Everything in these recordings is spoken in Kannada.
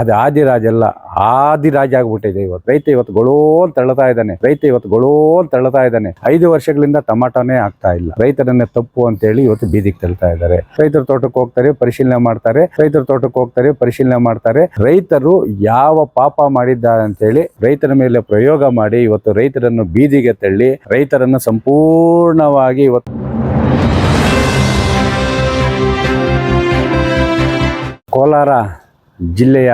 ಅದು ಆದಿರಾಜ್ ಅಲ್ಲ, ಆದಿರಾಜ ಆಗ್ಬಿಟ್ಟಿದೆ ಇವತ್ತು. ರೈತ ಇವತ್ತು ಗೊಳೋ ಅಂತ ತಳ್ಳುತ್ತಾ ಇದ್ದಾನೆ. ರೈತ ಇವತ್ತು ಗೊಳೋ ಅಂತ ತಳ್ಳುತ್ತಾ ಇದ್ದಾನೆ. ಐದು ವರ್ಷಗಳಿಂದ ಟಮಾಟೋನೇ ಆಗ್ತಾ ಇಲ್ಲ. ರೈತರನ್ನೇ ತಪ್ಪು ಅಂತ ಹೇಳಿ ಇವತ್ತು ಬೀದಿಗೆ ತಳ್ತಾ ಇದ್ದಾರೆ. ರೈತರ ತೋಟಕ್ಕೆ ಹೋಗ್ತಾರೆ, ಪರಿಶೀಲನೆ ಮಾಡ್ತಾರೆ. ರೈತರ ತೋಟಕ್ಕೆ ಹೋಗ್ತಾರೆ, ಪರಿಶೀಲನೆ ಮಾಡ್ತಾರೆ. ರೈತರು ಯಾವ ಪಾಪ ಮಾಡಿದ್ದಾರೆ ಅಂತೇಳಿ ರೈತರ ಮೇಲೆ ಪ್ರಯೋಗ ಮಾಡಿ ಇವತ್ತು ರೈತರನ್ನು ಬೀದಿಗೆ ತಳ್ಳಿ ರೈತರನ್ನು ಸಂಪೂರ್ಣವಾಗಿ ಇವತ್ತು ಕೋಲಾರ ಜಿಲ್ಲೆಯ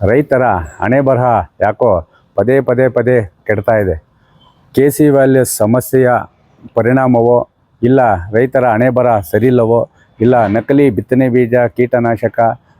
ರೈತರ ಹಣೆ ಬರಹ ಯಾಕೋ ಪದೇ ಪದೇ ಪದೇ ಕೆಡ್ತಾ ಇದೆ. ಕೆ ಸಿ ವ್ಯಾಲ್ಯೂ ಸಮಸ್ಯೆಯ ಪರಿಣಾಮವೋ ಇಲ್ಲ ರೈತರ ಹಣೆ ಬರಹ ಸರಿಯಿಲ್ಲವೋ ಇಲ್ಲ ನಕಲಿ ಬಿತ್ತನೆ ಬೀಜ, ಕೀಟನಾಶಕ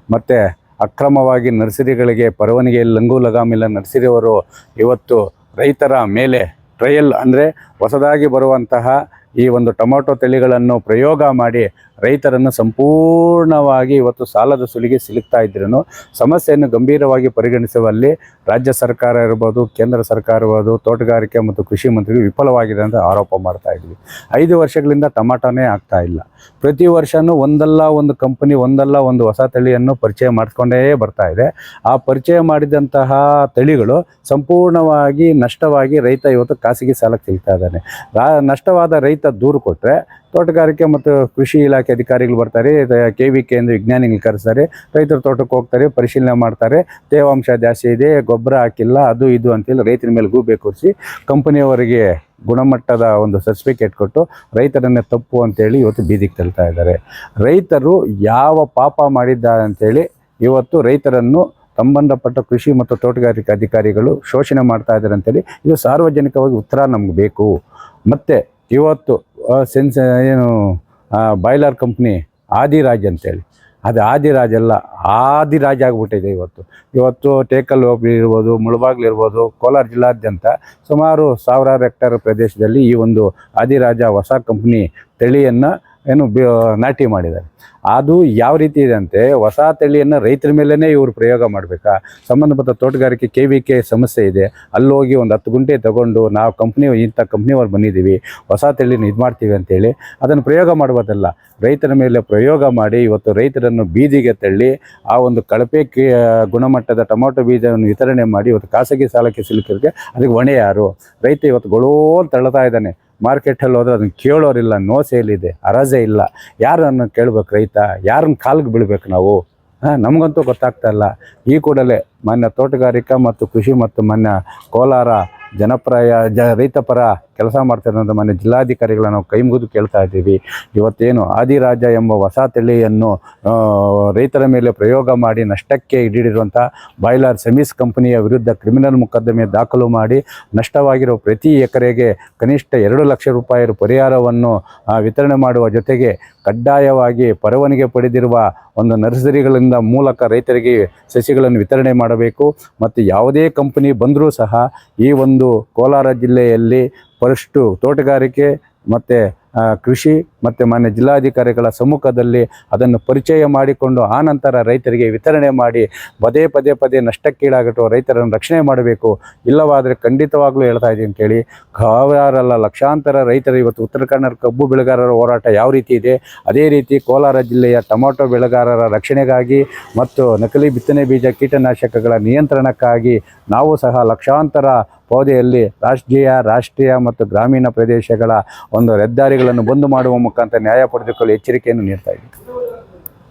ಮತ್ತು ಅಕ್ರಮವಾಗಿ ನರ್ಸರಿಗಳಿಗೆ ಪರವಾನಗಿ ಲಂಗು ಲಗಾಮಿಲ್ಲ ನರ್ಸರಿಯವರು ಇವತ್ತು ರೈತರ ಮೇಲೆ ಟ್ರಯಲ್ ಅಂದರೆ ಹೊಸದಾಗಿ ಬರುವಂತಹ ಈ ಒಂದು ಟೊಮೊಟೊ ತಳಿಗಳನ್ನು ಪ್ರಯೋಗ ಮಾಡಿ ರೈತರನ್ನು ಸಂಪೂರ್ಣವಾಗಿ ಇವತ್ತು ಸಾಲದ ಸುಲಿಗೆ ಸಿಲುಕ್ತಾ ಇದ್ರೂ ಸಮಸ್ಯೆಯನ್ನು ಗಂಭೀರವಾಗಿ ಪರಿಗಣಿಸುವಲ್ಲಿ ರಾಜ್ಯ ಸರ್ಕಾರ ಇರ್ಬೋದು, ಕೇಂದ್ರ ಸರ್ಕಾರ ಇರ್ಬೋದು, ತೋಟಗಾರಿಕೆ ಮತ್ತು ಕೃಷಿ ಮಂತ್ರಿಗಳು ವಿಫಲವಾಗಿದೆ ಅಂತ ಆರೋಪ ಮಾಡ್ತಾ ಇದ್ವಿ. ಐದು ವರ್ಷಗಳಿಂದ ಟೊಮಾಟೋನೇ ಆಗ್ತಾ ಇಲ್ಲ. ಪ್ರತಿ ವರ್ಷವೂ ಒಂದಲ್ಲ ಒಂದು ಕಂಪನಿ, ಒಂದಲ್ಲ ಒಂದು ಹೊಸ ತಳಿಯನ್ನು ಪರಿಚಯ ಮಾಡಿಕೊಂಡೇ ಬರ್ತಾ ಇದೆ. ಆ ಪರಿಚಯ ಮಾಡಿದಂತಹ ತಳಿಗಳು ಸಂಪೂರ್ಣವಾಗಿ ನಷ್ಟವಾಗಿ ರೈತ ಇವತ್ತು ಖಾಸಗಿ ಸಾಲಕ್ಕೆ ಸಿಗ್ತಾ ಇದ್ದಾನೆ. ನಷ್ಟವಾದ ರೈತ ದೂರು ಕೊಟ್ಟರೆ ತೋಟಗಾರಿಕೆ ಮತ್ತು ಕೃಷಿ ಇಲಾಖೆ ಅಧಿಕಾರಿಗಳು ಬರ್ತಾರೆ ಕೆ ವಿ ಕೆ ಎಂದು ವಿಜ್ಞಾನಿಗಳು ಕರೆಸ್ತಾರೆ, ರೈತರ ತೋಟಕ್ಕೆ ಹೋಗ್ತಾರೆ, ಪರಿಶೀಲನೆ ಮಾಡ್ತಾರೆ, ತೇವಾಂಶ ಜಾಸ್ತಿ ಇದೆ, ಗೊಬ್ಬರ ಹಾಕಿಲ್ಲ, ಅದು ಇದು ಅಂತೇಳಿ ರೈತರ ಮೇಲೆ ಗೂಬೆ ಕೂರಿಸಿ ಕಂಪನಿಯವರಿಗೆ ಗುಣಮಟ್ಟದ ಒಂದು ಸರ್ಟಿಫಿಕೇಟ್ ಕೊಟ್ಟು ರೈತರನ್ನೇ ತಪ್ಪು ಅಂತೇಳಿ ಇವತ್ತು ಬೀದಿಗೆ ತಳ್ತಾ ಇದ್ದಾರೆ. ರೈತರು ಯಾವ ಪಾಪ ಮಾಡಿದ್ದಾರೆ ಅಂತೇಳಿ ಇವತ್ತು ರೈತರನ್ನು ಸಂಬಂಧಪಟ್ಟ ಕೃಷಿ ಮತ್ತು ತೋಟಗಾರಿಕೆ ಅಧಿಕಾರಿಗಳು ಶೋಷಣೆ ಮಾಡ್ತಾ ಇದ್ದಾರೆ ಅಂತೇಳಿ ಇದು ಸಾರ್ವಜನಿಕವಾಗಿ ಉತ್ತರ ನಮ್ಗೆ ಬೇಕು. ಮತ್ತು ಇವತ್ತು ಸೆನ್ಸ್ ಏನು ಬಾಯ್ಲರ್ ಕಂಪ್ನಿ ಆದಿರಾಜ್ ಅಂತೇಳಿ. ಅದು ಆದಿರಾಜ್ ಅಲ್ಲ ಆದಿರಾಜ್ ಆಗಿಬಿಟ್ಟಿದೆ ಇವತ್ತು. ಇವತ್ತು ಟೇಕಲ್ ಇರ್ಬೋದು, ಮುಳಬಾಗ್ಲು ಇರ್ಬೋದು, ಕೋಲಾರ ಜಿಲ್ಲಾದ್ಯಂತ ಸುಮಾರು ಸಾವಿರಾರು ಹೆಕ್ಟೇರ್ ಪ್ರದೇಶದಲ್ಲಿ ಈ ಒಂದು ಆದಿರಾಜ ಹೊಸ ಕಂಪ್ನಿ ತಳಿಯನ್ನು ಏನು ನಾಟಿ ಮಾಡಿದ್ದಾರೆ. ಅದು ಯಾವ ರೀತಿ ಇದೆ ಅಂತೆ, ಹೊಸ ತಳಿಯನ್ನು ರೈತರ ಮೇಲೇ ಇವರು ಪ್ರಯೋಗ ಮಾಡಬೇಕಾ? ಸಂಬಂಧಪಟ್ಟ ತೋಟಗಾರಿಕೆ ಕೆ ವಿ ಕೆ ಸಮಸ್ಯೆ ಇದೆ. ಅಲ್ಲಿ ಹೋಗಿ ಒಂದು ಹತ್ತು ಗುಂಟೆ ತಗೊಂಡು ನಾವು ಕಂಪ್ನಿ ಇಂಥ ಕಂಪ್ನಿಯವ್ರು ಬಂದಿದ್ದೀವಿ, ಹೊಸ ತಳಿನ ಇದು ಮಾಡ್ತೀವಿ ಅಂತೇಳಿ ಅದನ್ನು ಪ್ರಯೋಗ ಮಾಡ್ಬೋದಲ್ಲ ರೈತರ ಮೇಲೆ ಪ್ರಯೋಗ ಮಾಡಿ ಇವತ್ತು ರೈತರನ್ನು ಬೀದಿಗೆ ತಳ್ಳಿ ಆ ಒಂದು ಕಳಪೆ ಗುಣಮಟ್ಟದ ಟೊಮೊಟೊ ಬೀಜವನ್ನು ವಿತರಣೆ ಮಾಡಿ ಇವತ್ತು ಖಾಸಗಿ ಸಾಲಕ್ಕೆ ಸಿಲುಕಿದ್ರೆ ಅದಕ್ಕೆ ಹೊಣೆ ಯಾರು? ರೈತ ಇವತ್ತು ಗೊಳೋ ತಳ್ಳುತ್ತಾ ಇದ್ದಾನೆ. ಮಾರ್ಕೆಟಲ್ಲಿ ಹೋದ್ರೆ ಅದನ್ನು ಕೇಳೋರಿಲ್ಲ ನೋ ಸೇಲ್ ಇದೆ ಅರಜೆ ಇಲ್ಲ. ಯಾರನ್ನು ಕೇಳ್ಬೇಕು ರೈತ? ಯಾರನ್ನ ಕಾಲಿಗೆ ಬೀಳ್ಬೇಕು ನಾವು? ನಮಗಂತೂ ಗೊತ್ತಾಗ್ತಾ ಇಲ್ಲ. ಈ ಕೂಡಲೇ ಮೊನ್ನೆ ತೋಟಗಾರಿಕಾ ಮತ್ತು ಕೃಷಿ ಮತ್ತು ಮೊನ್ನೆ ಕೋಲಾರ ಜನಪ್ರಾಯ, ಜ ರೈತಪರ ಕೆಲಸ ಮಾಡ್ತಿರೋಂಥ ಮನೆ ಜಿಲ್ಲಾಧಿಕಾರಿಗಳ ನಾವು ಕೈ ಮುಗಿದು ಕೇಳ್ತಾ ಇದ್ದೀವಿ. ಇವತ್ತೇನು ಆದಿರಾಜ ಎಂಬ ಹೊಸ ತಳಿಯನ್ನು ರೈತರ ಮೇಲೆ ಪ್ರಯೋಗ ಮಾಡಿ ನಷ್ಟಕ್ಕೆ ಹಿಡಿದಿರುವಂಥ ಬಾಯ್ಲರ್ ಸೆಮಿಸ್ ಕಂಪನಿಯ ವಿರುದ್ಧ ಕ್ರಿಮಿನಲ್ ಮೊಕದ್ದಮೆ ದಾಖಲು ಮಾಡಿ ನಷ್ಟವಾಗಿರೋ ಪ್ರತಿ ಎಕರೆಗೆ ಕನಿಷ್ಠ ಎರಡು ಲಕ್ಷ ರೂಪಾಯಿ ಪರಿಹಾರವನ್ನು ವಿತರಣೆ ಮಾಡುವ ಜೊತೆಗೆ ಕಡ್ಡಾಯವಾಗಿ ಪರವಾನಿಗೆ ಪಡೆದಿರುವ ಒಂದು ನರ್ಸರಿಗಳಿಂದ ಮೂಲಕ ರೈತರಿಗೆ ಸಸಿಗಳನ್ನು ವಿತರಣೆ ಮಾಡಬೇಕು. ಮತ್ತು ಯಾವುದೇ ಕಂಪನಿ ಬಂದರೂ ಸಹ ಈ ಒಂದು ಕೋಲಾರ ಜಿಲ್ಲೆಯಲ್ಲಿ ಫಸ್ಟು ತೋಟಗಾರಿಕೆ, ಮತ್ತು ಕೃಷಿ ಮತ್ತು ಮಾನ್ಯ ಜಿಲ್ಲಾಧಿಕಾರಿಗಳ ಸಮ್ಮುಖದಲ್ಲಿ ಅದನ್ನು ಪರಿಚಯ ಮಾಡಿಕೊಂಡು ಆನಂತರ ರೈತರಿಗೆ ವಿತರಣೆ ಮಾಡಿ ಪದೇ ಪದೇ ಪದೇ ನಷ್ಟಕ್ಕೀಡಾಗಟ್ಟು ರೈತರನ್ನು ರಕ್ಷಣೆ ಮಾಡಬೇಕು. ಇಲ್ಲವಾದರೆ ಖಂಡಿತವಾಗ್ಲೂ ಹೇಳ್ತಾ ಇದ್ದೀನಿ ಕೇಳಿ ಸಾವಿರಾರಲ್ಲ ಲಕ್ಷಾಂತರ ರೈತರು ಇವತ್ತು ಉತ್ತರ ಕನ್ನಡ ಕಬ್ಬು ಬೆಳೆಗಾರರ ಹೋರಾಟ ಯಾವ ರೀತಿ ಇದೆ? ಅದೇ ರೀತಿ ಕೋಲಾರ ಜಿಲ್ಲೆಯ ಟೊಮೊಟೊ ಬೆಳೆಗಾರರ ರಕ್ಷಣೆಗಾಗಿ ಮತ್ತು ನಕಲಿ ಬಿತ್ತನೆ ಬೀಜ ಕೀಟನಾಶಕಗಳ ನಿಯಂತ್ರಣಕ್ಕಾಗಿ ನಾವು ಸಹ ಲಕ್ಷಾಂತರ ಪೌದೆಯಲ್ಲಿ ರಾಷ್ಟ್ರೀಯ ರಾಷ್ಟ್ರೀಯ ಮತ್ತು ಗ್ರಾಮೀಣ ಪ್ರದೇಶಗಳ ಒಂದು ಹೆದ್ದಾರಿಗಳನ್ನು ಬಂದ್ ಮಾಡುವ ಮುಖಾಂತರ ನ್ಯಾಯ ಪಡೆದುಕೊಳ್ಳಿ ಎಚ್ಚರಿಕೆಯನ್ನು ನೀಡ್ತಾ ಇದ್ದೀವಿ